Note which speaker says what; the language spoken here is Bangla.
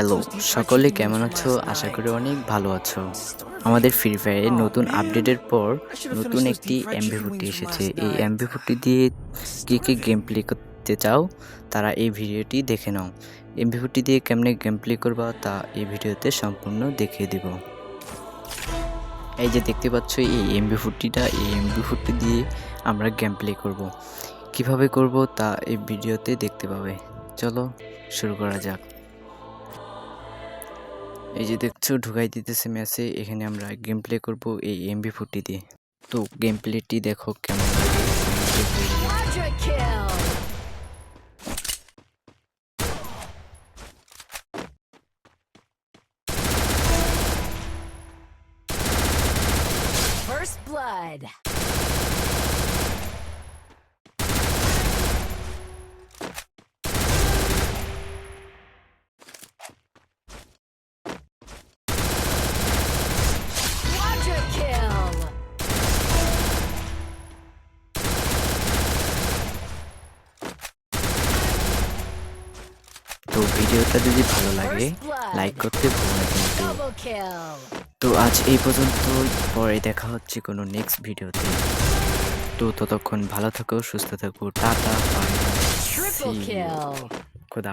Speaker 1: হ্যালো, সকলে কেমন আছো? আশা করি অনেক ভালো আছো। আমাদের ফ্রি ফায়ারের নতুন আপডেটের পর নতুন একটি এমবি ফুটি এসেছে। এই এমবি ফুটি দিয়ে কে কে গেম প্লে করতে চাও, তারা এই ভিডিওটি দেখে নাও। এমবি ফুটি দিয়ে কেমনে গেম প্লে করবা, তা এই ভিডিওতে সম্পূর্ণ দেখিয়ে দেব। এই যে দেখতে পাচ্ছ, এই এমবি ফুটিটা এই এমবি ফুটি দিয়ে আমরা গেম প্লে করব। কীভাবে করব, তা এই ভিডিওতে দেখতে পাবে। চলো, শুরু করা যাক। এই যে দেখছ, ঢুকাই দিতেছে ম্যাচে এখানে আমরা গেম প্লে করব এই এমবি ফুটি দিয়ে তো গেম প্লেটি দেখো কেমন!
Speaker 2: First blood.
Speaker 1: তো ভিডিওটা যদি ভালো লাগে. লাইক করতে ভুলো না কিন্তু! তো আজ এই পর্যন্ত পরে দেখা হচ্ছে কোনো নেক্সট ভিডিওতে তো ততক্ষণ ভালো থাকো সুস্থ থাকো টাটা বাই! খোদা।